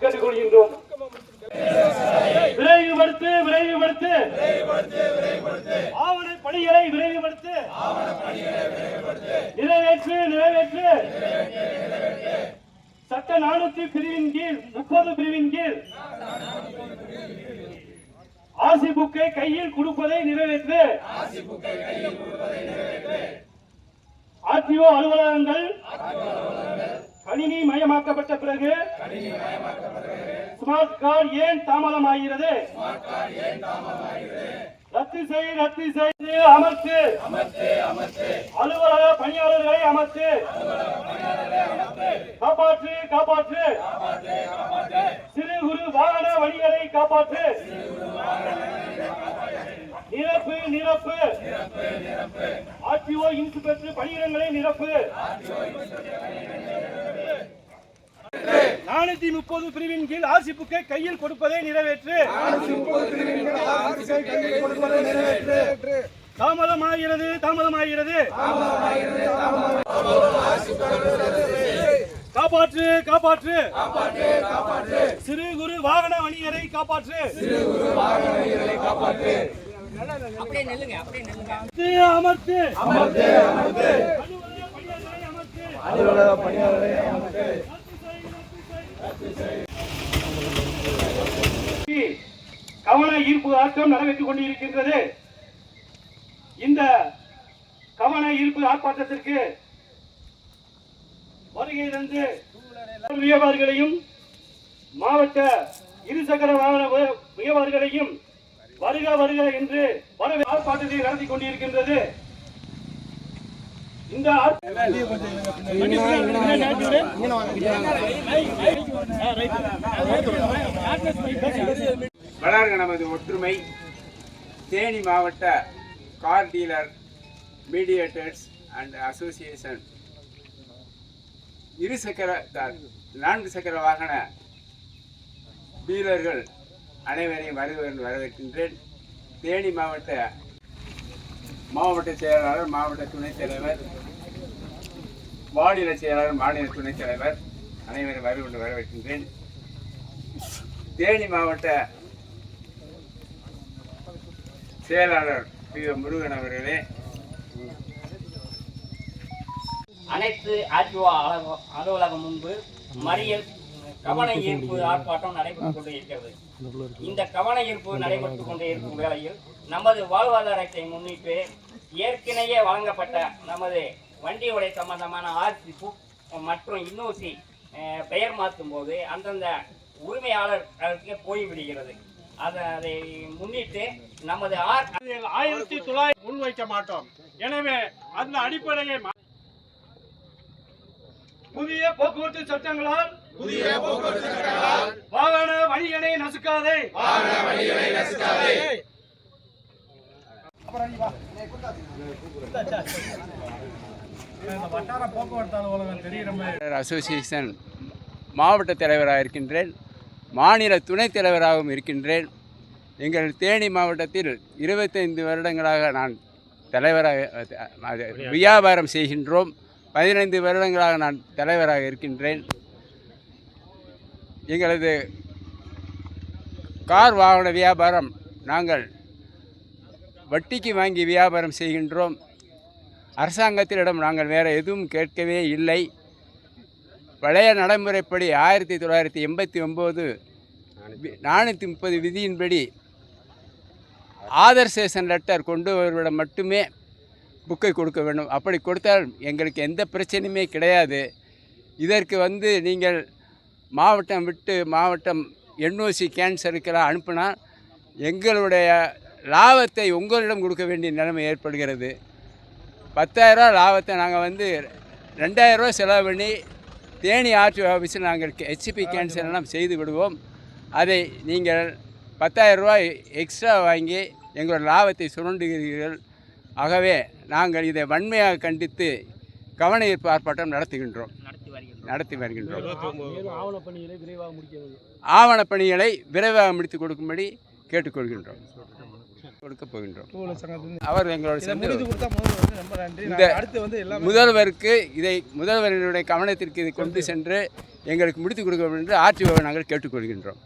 கேட்டுக்கொள்கின்றோம் விரைவுபடுத்து விரைவுபடுத்து ஆவண பணிகளை விரைவுபடுத்து நிறைவேற்று நிறைவேற்று சட்ட நானூத்தி பிரிவின் கீழ் முப்பது பிரிவின் கீழ் ஆசி புக்கை கையில் கொடுப்பதை நிறைவேற்று. ஆர்டிஓ அலுவலகங்கள் கணினி மயமாக்கப்பட்ட பிறகு ஸ்மார்ட் கார்டு ஏன் தாமதமாகிறது? ரத்து செய் ரத்து செய்து அமர்த்து. அலுவலக பணியாளர்களை அமர்த்து. காப்பாற்று காப்பாற்று. சிறு குறு வாகன வணிகரை காப்பாற்று. நிரப்பு. நிரப்பு ஆர்டிஓ இன்ஸ்பெக்டர் பணியிடங்களை நிரப்பு. நானூத்தி முப்பது பிரிவின் கீழ் ஆசிப்புக்கு கையில் கொடுப்பதை நிறைவேற்று. தாமதமாகிறது தாமதமாகிறது. காப்பாற்று காப்பாற்று. சிறு குறு வாகன வணிகரை காப்பாற்று. அமர்த்து, அமர்த்து அலுவலக பணியாளரை அமர்த்து கவன ஈர்ப்பு ஆட்டம் நடைபெற்றுக் கொண்டிருக்கின்றது இந்த கவன ஈர்ப்பு ஆர்ப்பாட்டத்திற்கு வருகை தந்து வியாபாரிகளையும் மாவட்ட இருசக்கர வாகன வியாபாரிகளையும் வருக வருக என்று வரவே ஆர்ப்பாட்டத்தை நடத்தி கொண்டிருக்கின்றது. இந்த வளர்க நமது ஒற்றுமை தேனி மாவட்ட car dealer mediators and association இரு சக்கர நான்கு சக்கர வாகன டீலர்கள் அனைவரையும் வருவ வரவேற்கின்றேன். தேனி மாவட்ட மாவட்ட செயலாளர் மாவட்ட துணைத் தலைவர் மாநில செயலாளர் மாநில துணைத் தலைவர் அனைவரும் வருவ வரவேற்கின்றேன். தேனி மாவட்ட செயலாளர் பி. முருகன் அவர்களே. அனைத்து ஆர்டிஓ அலுவலகம் முன்பு மறியல் கவன ஈர்ப்பு ஆர்ப்பாட்டம் நடைபெற்றுக் கொண்டு இருக்கிறது. இந்த கவன ஈர்ப்பு நடைபெற்றுக் கொண்டு இருக்கும் வேளையில் நமது வாழ்வாதாரத்தை முன்னிட்டு ஏற்கனவே வழங்கப்பட்ட நமது வண்டி உடை சம்பந்தமான ஆர்சி புக் மற்றும் இன்னோசி பெயர் மாற்றும் போது அந்தந்த உரிமையாளர்களுக்கு போய்விடுகிறது அதை அதை முன்னிட்டு நமது ஆர் ஆயிரத்தி தொள்ளாயிரம் முன்வைக்க மாட்டோம். எனவே அந்த அடிப்படையை மா- புதிய போக்குவரத்து சட்டங்களால் புதிய போக்குவரத்து சட்டங்களால் வாகன வணிகனை நசுக்காதே. வாகன வணிகனை நசுக்காதே. வட்டார போக்குவரத்து அலுவலகம் தெரிகிற மாதிரி அசோசியேஷன் மாவட்ட தலைவராக இருக்கின்றேன். மாநில துணைத் தலைவராகவும் இருக்கின்றேன். எங்கள் தேனி மாவட்டத்தில் இருபத்தைந்து வருடங்களாக நான் தலைவராக அது, வியாபாரம் செய்கின்றோம். பதினைந்து வருடங்களாக நான் தலைவராக இருக்கின்றேன். எங்களது கார் வாகன வியாபாரம் நாங்கள் வட்டிக்கு வாங்கி வியாபாரம் செய்கின்றோம். அரசாங்கத்திடம் நாங்கள் வேறு எதுவும் கேட்கவே இல்லை. பழைய நடைமுறைப்படி ஆயிரத்தி தொள்ளாயிரத்தி எண்பத்தி ஒம்பது நானூற்றி முப்பது விதியின்படி ஆதர்சேஷன் லெட்டர் கொண்டு வருவிடம் மட்டுமே புக்கை கொடுக்க வேண்டும். அப்படி கொடுத்தால் எங்களுக்கு எந்த பிரச்சனையுமே கிடையாது. இதற்கு வந்து நீங்கள் மாவட்டம் விட்டு மாவட்டம் என்ஓசி கேன்சருக்கெல்லாம் அனுப்பினா எங்களுடைய லாபத்தை உங்களிடம் கொடுக்க வேண்டிய நிலைமை ஏற்படுகிறது. பத்தாயிரரூவா லாபத்தை நாங்கள் வந்து ரெண்டாயிரரூவா செலவு பண்ணி தேனி ஆர்டி ஆஃபீஸில் நாங்கள் ஹெச்பி கேன்சர் எல்லாம் செய்து விடுவோம். அதை நீங்கள் பத்தாயிரம் ரூபாய் எக்ஸ்ட்ரா வாங்கி எங்களோட லாபத்தை சுரண்டுகிறீர்கள். ஆகவே நாங்கள் இதை வன்மையாக கண்டித்து கவன ஈர்ப்பு ஆர்ப்பாட்டம் நடத்துகின்றோம். நடத்தி வருகின்றோம். ஆவணப்பணிகளை விரைவாக முடித்து கொடுக்கும்படி கேட்டுக்கொள்கின்றோம். கொடுக்க போகின்றோம். அவர் எங்களோட இந்த முதல்வருக்கு இதை முதல்வரினுடைய கவனத்திற்கு இதை கொண்டு சென்று எங்களுக்கு முடித்து கொடுக்க வேண்டும் என்று ஆர்டிஓவை நாங்கள் கேட்டுக்கொள்கின்றோம்.